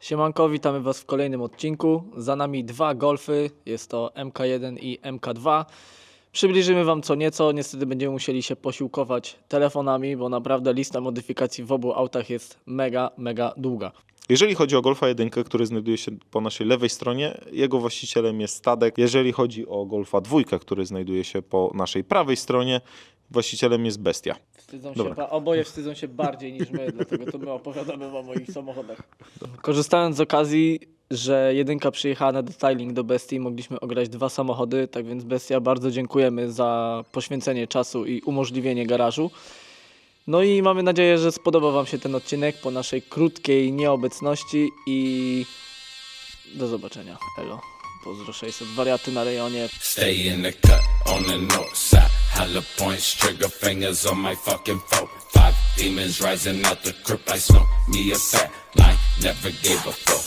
Siemanko, witamy Was w kolejnym odcinku. Za nami dwa golfy, jest to MK1 i MK2. Przybliżymy Wam co nieco, niestety będziemy musieli się posiłkować telefonami, bo naprawdę lista modyfikacji w obu autach jest mega, mega długa. Jeżeli chodzi o Golfa 1, który znajduje się po naszej lewej stronie, jego właścicielem jest Stadek. Jeżeli chodzi o Golfa 2, który znajduje się po naszej prawej stronie, właścicielem jest Bestia. Wstydzą się, Dobra. ba- oboje wstydzą się bardziej niż my, dlatego to my opowiadamy Wam o ich samochodach. Korzystając z okazji, że jedynka przyjechała na detailing do Bestii, mogliśmy ograć dwa samochody, tak więc Bestia bardzo dziękujemy za poświęcenie czasu i umożliwienie garażu. No i mamy nadzieję, że spodoba Wam się ten odcinek po naszej krótkiej nieobecności i do zobaczenia. Elo. Pozdro 600 wariaty na rejonie. Stay in the cut on the north side. Hollow points, trigger fingers on my fucking. Five demons rising out the crypt. I smoke me a fat line, never gave a fuck.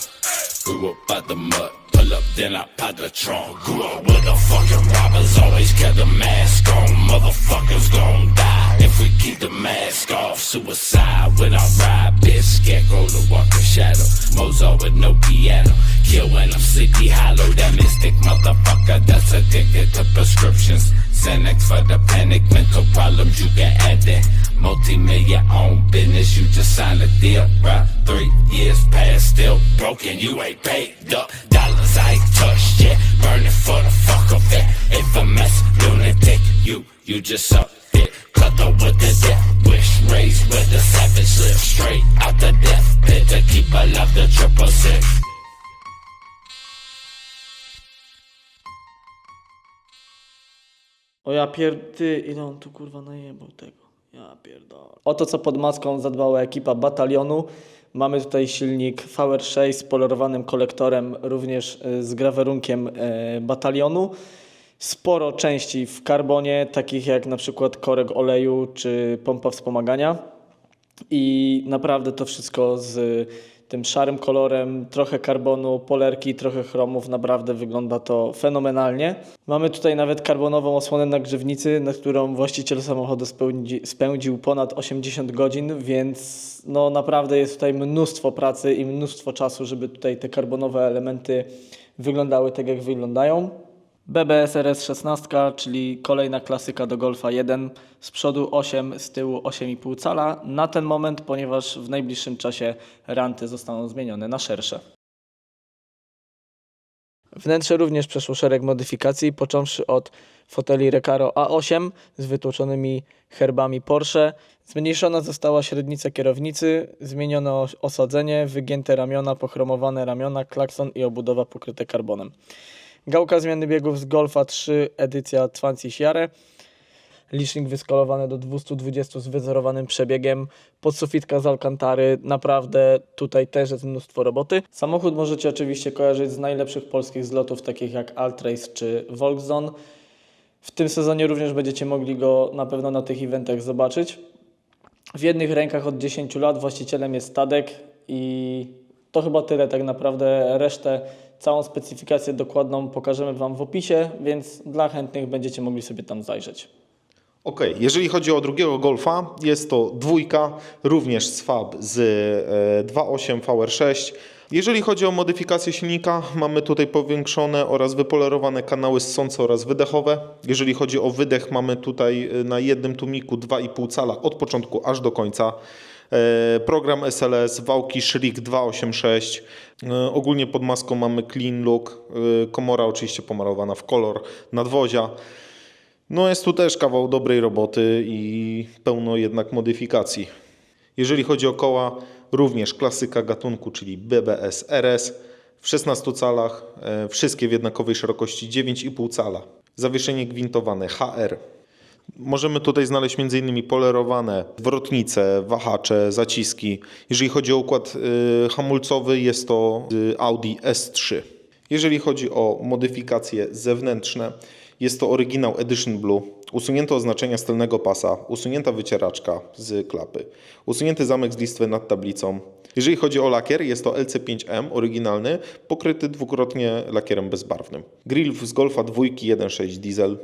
Grew up by the mud, pull up, then I pop the trunk. Grew up with the fucking robbers, always kept the mask on. Motherfuckers gon' die if we keep the mask off. Suicide when I ride, bitch, scarecrow to walk a shadow. Mozart with no piano, kill when I'm sleepy hollow. That mystic motherfucker that's addicted to prescriptions. Xanax for the panic, mental problems, you can add that. Multi-million own business, you just signed a deal, right? Three years past, still broken, you ain't paid up. Dollars I ain't touched yet, burning for the fuck of it. Infamous lunatic, you, you just suck it. Cut the with the death O ja pier... Ty, ile on tu kurwa najebał tego? Ja pierdolę. Oto co pod maską zadbała ekipa batalionu. Mamy tutaj silnik VR6 z polerowanym kolektorem, również y, z grawerunkiem y, batalionu. Sporo części w karbonie, takich jak na przykład korek oleju czy pompa wspomagania. I naprawdę to wszystko z tym szarym kolorem, trochę karbonu, polerki, trochę chromów, naprawdę wygląda to fenomenalnie. Mamy tutaj nawet karbonową osłonę na grzywnicy, na którą właściciel samochodu spędził ponad 80 godzin, więc no naprawdę jest tutaj mnóstwo pracy i mnóstwo czasu, żeby tutaj te karbonowe elementy wyglądały tak, jak wyglądają. BBS RS 16, czyli kolejna klasyka do Golfa 1. Z przodu 8, z tyłu 8,5 cala. Na ten moment, ponieważ w najbliższym czasie ranty zostaną zmienione na szersze. Wnętrze również przeszło szereg modyfikacji, począwszy od foteli Recaro A8 z wytłoczonymi herbami Porsche. Zmniejszona została średnica kierownicy, zmieniono os- osadzenie, wygięte ramiona, pochromowane ramiona, klakson i obudowa pokryte karbonem. Gałka zmiany biegów z Golfa 3 edycja Twanci Jare. Licznik wyskalowany do 220 z wyzerowanym przebiegiem. Podsufitka z Alcantary. Naprawdę tutaj też jest mnóstwo roboty. Samochód możecie oczywiście kojarzyć z najlepszych polskich zlotów, takich jak Altrace czy Volkszone. W tym sezonie również będziecie mogli go na pewno na tych eventach zobaczyć. W jednych rękach od 10 lat właścicielem jest Tadek i to chyba tyle tak naprawdę. Resztę, całą specyfikację dokładną pokażemy Wam w opisie, więc dla chętnych będziecie mogli sobie tam zajrzeć. Ok, jeżeli chodzi o drugiego Golfa, jest to dwójka, również FAB z e, 2.8 VR6. Jeżeli chodzi o modyfikację silnika, mamy tutaj powiększone oraz wypolerowane kanały ssące oraz wydechowe. Jeżeli chodzi o wydech, mamy tutaj e, na jednym tłumiku 2,5 cala od początku aż do końca. E, Program SLS, wałki Shriek 286. E, Ogólnie pod maską mamy clean look, e, komora oczywiście pomalowana w kolor, nadwozia. No jest tu też kawał dobrej roboty i pełno jednak modyfikacji. Jeżeli chodzi o koła, również klasyka gatunku, czyli BBS RS w 16 calach, e, wszystkie w jednakowej szerokości 9,5 cala. Zawieszenie gwintowane HR. Możemy tutaj znaleźć m.in. polerowane zwrotnice, wahacze, zaciski. Jeżeli chodzi o układ y, hamulcowy, jest to Audi S3. Jeżeli chodzi o modyfikacje zewnętrzne, jest to oryginał Edition Blue, usunięte oznaczenia z tylnego pasa, usunięta wycieraczka z klapy, usunięty zamek z listwy nad tablicą. Jeżeli chodzi o lakier, jest to LC5M oryginalny, pokryty dwukrotnie lakierem bezbarwnym. Grill z Golfa 2 1.6 diesel,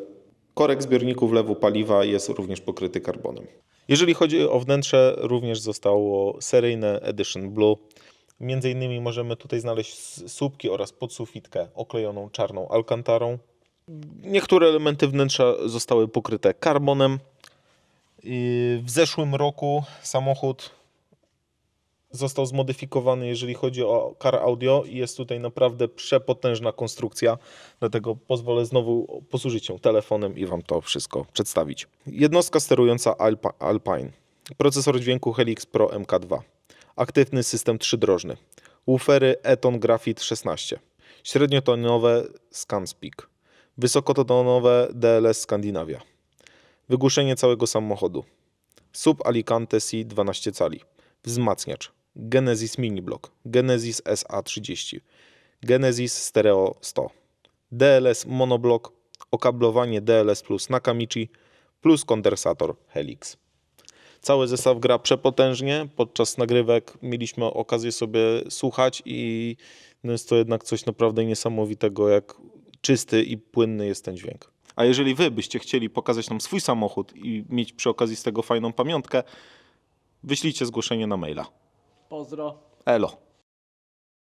Korek zbiorniku wlewu paliwa jest również pokryty karbonem. Jeżeli chodzi o wnętrze, również zostało seryjne Edition Blue. Między innymi możemy tutaj znaleźć słupki oraz podsufitkę oklejoną czarną alkantarą. Niektóre elementy wnętrza zostały pokryte karbonem. W zeszłym roku samochód został zmodyfikowany, jeżeli chodzi o car audio i jest tutaj naprawdę przepotężna konstrukcja, dlatego pozwolę znowu posłużyć się telefonem i Wam to wszystko przedstawić. Jednostka sterująca Alpa- Alpine, procesor dźwięku Helix Pro MK2, aktywny system trzydrożny, woofery Eton Graphite 16, średniotonowe ScanSpeak, wysokotonowe DLS Skandynawia, wygłuszenie całego samochodu, Sub Alicante C 12 cali, wzmacniacz, Genesis Mini Block, Genesis SA30, Genesis Stereo 100, DLS Monoblock, okablowanie DLS plus Nakamichi plus kondensator Helix. Cały zestaw gra przepotężnie. Podczas nagrywek mieliśmy okazję sobie słuchać i no jest to jednak coś naprawdę niesamowitego, jak czysty i płynny jest ten dźwięk. A jeżeli wy byście chcieli pokazać nam swój samochód i mieć przy okazji z tego fajną pamiątkę, wyślijcie zgłoszenie na maila. Pozdro. Elo.